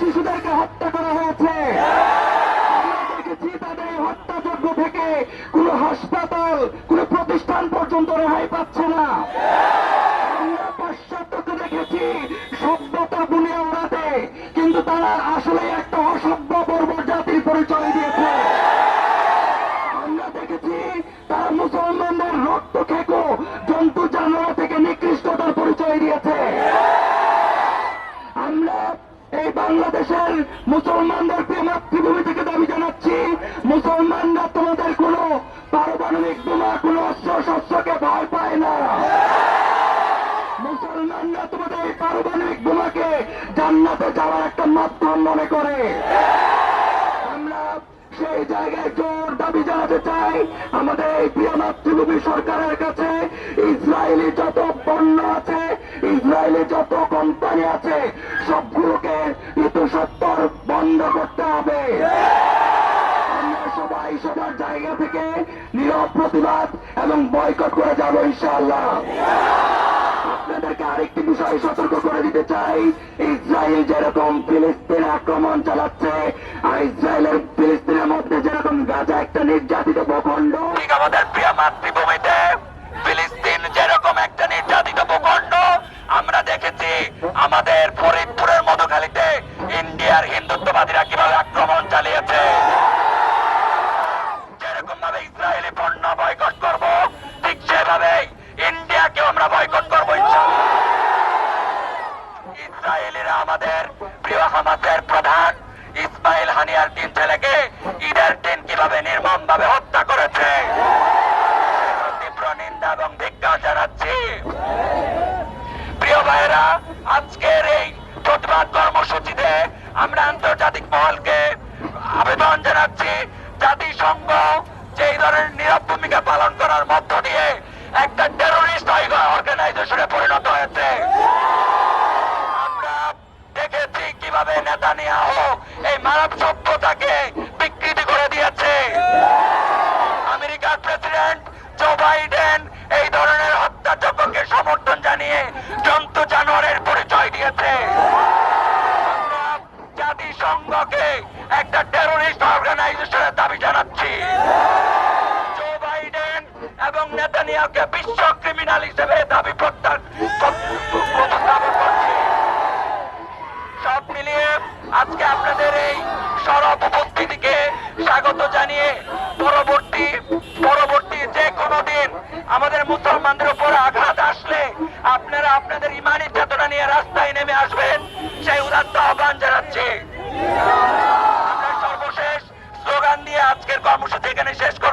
শিশুদেরকে হত্যা করা হয়েছে। হত্যাযজ্ঞ থেকে কোনো হাসপাতাল, কোনো প্রতিষ্ঠান পর্যন্ত রেহাই পাচ্ছে না। পাশ্চাত্যকে দেখেছি, সভ্যতা বুনিয়ে ওড়াতে কিন্তু তারা আসলে একটা অসভ্য জাতির পরিচয় দিয়েছে। আমরা দেখেছি, তারা মুসলমানদের রক্ত খেকো, জন্তু জানোয়ার থেকে নিকৃষ্টতার পরিচয় দিয়েছে। বাংলাদেশের মুসলমানদের মাতৃভূমি থেকে দাবি জানাচ্ছি, মুসলমানরা তোমাদের কোনো পারমাণবিক বোমা, কোনো অস্ত্র শস্ত্রকে ভয় পায় না। মুসলমানরা তোমাদের এই পারমাণবিক বোমাকে জান্নাতে যাওয়ার একটা মাধ্যম মনে করে। আমরা সেই জায়গায় জোর দাবি জানাতে চাই, আমাদের এই প্রিয় মাতৃভূমি সরকারের কাছে ইসরায়েলি যত পণ্য আছে ইসরায়েলি যত কোম্পানি আছে, সবগুলোকে ঋতু সত্তর বন্ধ করতে হবে। সবাই সবার জায়গা থেকে নীরব প্রতিবাদ এবং বয়কট করে যাব, ইনশাআল্লাহ। আপনাদেরকে আরেকটি বিষয় সতর্ক করে দিতে চাই। ইসরায়েল যেরকম ফিলিস্তিনে আক্রমণ চালাচ্ছে, আর ইসরায়েলের ফিলিস্তিনের মধ্যে যেরকম গাজা একটা নির্যাতিত ভূখণ্ড আমাদের প্রিয় মাতৃভূমিতে ফিলিস্তিন আমাদের ফরিদপুরের মধুখালীতে ইন্ডিয়ার হিন্দুত্ববাদীরা কীভাবে আক্রমণ চালিয়েছে যেরকম ভাবে ইসরায়েলি পণ্য বয়কট করব, ঠিক সেভাবে ইন্ডিয়াকেও আমরা বয়কট করব। ইসরায়েলিরা আমাদের প্রিয় হামাসের প্রধান ইসমাইল হানিয়ার তিন ছেলেকে ঈদের দিন কীভাবে নির্মম ভাবে হত্যা করেছে সেগুলো তীব্র নিন্দা এবং ধিক্কার জানাচ্ছি প্রিয় ভাইয়েরা আজকের এই প্রতিবাদ কর্মসূচিতে আমরা আন্তর্জাতিক মহলকে আবেদন জানাচ্ছি। জাতিসংঘ যেই ধরনের নীরব ভূমিকা পালন করার মধ্য দিয়ে একটা টেরোরিস্ট অর্গানাইজেশনে পরিণত হয়েছে। আমরা দেখেছি কীভাবে নেতানিয়াহু এই মানব সভ্যতাকে বিকৃতি করে দিয়েছে। আমেরিকার প্রেসিডেন্ট জো বাইডেন এই ধরনের হত্যাযজ্ঞকে সমর্থন জানিয়ে জন্তু জানোয়ারের পরিচয় দিয়েছে। জাতিসংঘকে একটা টেরোরিস্ট অর্গানাইজেশনের দাবি জানাচ্ছি। জো বাইডেন এবং নেতানিয়াকে বিশ্ব ক্রিমিনাল হিসেবে দাবি প্রত্যাখ্যান সব মিলিয়ে আজকে আপনাদের এই সরব উপস্থিতিকে স্বাগত জানিয়ে পরবর্তী পরবর্তী যে কোনো দিন আমাদের মুসলমানদের উপর আমরা